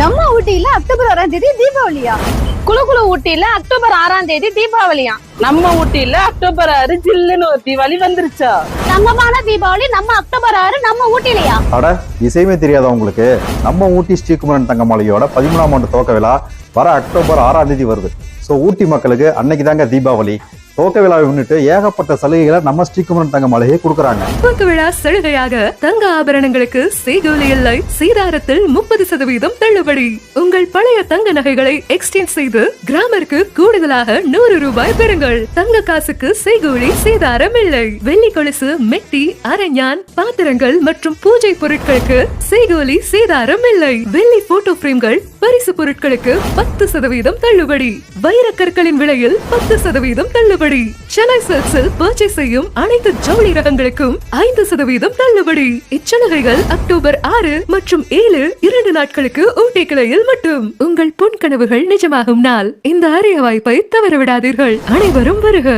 நம்ம ஊட்டியில அக்டோபர் ஆறாம் தேதி தீபாவளியா? குளு குளு ஊட்டியில அக்டோபர் ஆறாம் தேதி தீபாவளியா? நம்ம ஊட்டியில அக்டோபர் ஆறு ஜில்லுன்னு ஒரு தீபாவளி வந்துருச்சா? தங்கமான தீபாவளி நம்ம அக்டோபர் ஆறு நம்ம ஊட்டிலையா அட விஷயமே தெரியாதா உங்களுக்கு? நம்ம ஊட்டி ஸ்ரீகுமரன் தங்கமலையோட பதிமூணாம் ஆண்டு துவக்க விழா வர அக்டோபர் ஆறாம் தேதி வருது. ஸோ ஊட்டி மக்களுக்கு அன்னைக்கு தாங்க தீபாவளி. துவக்க விழாவை முன்னிட்டு ஏகப்பட்ட சலுகைகளை நம்ம ஸ்ரீகுமரன் தங்கமலையே கொடுக்குறாங்க. துவக்க விழா சலுகையாக தங்க ஆபரணங்களுக்கு செய்கூலி இல்லை சீதாரத்தில் முப்பது சதவீதம் தள்ளுபடி. உங்கள் பழைய தங்க நகைகளை எக்ஸ்சேஞ்ச் செய்து கிராமருக்கு கூடுதலாக நூறு ரூபாய் பெறுங்கள். தங்க காசுக்கு செய்கூலி சேதாரம் இல்லை வெள்ளி கொலுசு மெட்டி அரஞ்சான் பாத்திரங்கள் மற்றும் பூஜை பொருட்களுக்கு செய்கூலி சேதாரம் இல்லை வெள்ளி போட்டோ பிரேம்கள் பரிசு பொருட்களுக்கு பத்து சதவீதம் தள்ளுபடி. வைரக்கற்களின் விலையில் பத்து சதவீதம் தள்ளுபடி. சென்னை சில்க்ஸில் பர்ச்சேஸ் செய்யும் அனைத்து ஜவுளி ரகங்களுக்கும் ஐந்து சதவீதம் தள்ளுபடி. இச்சலுகைகள் அக்டோபர் ஆறு மற்றும் ஏழு இரண்டு நாட்களுக்கு ஊட்டி கிளையில் மட்டும். உங்கள் பொன் கனவுகள் நிஜமாகும் நாள். இந்த அரிய வாய்ப்பை தவறவிடாதீர்கள். அனைவரும் வருக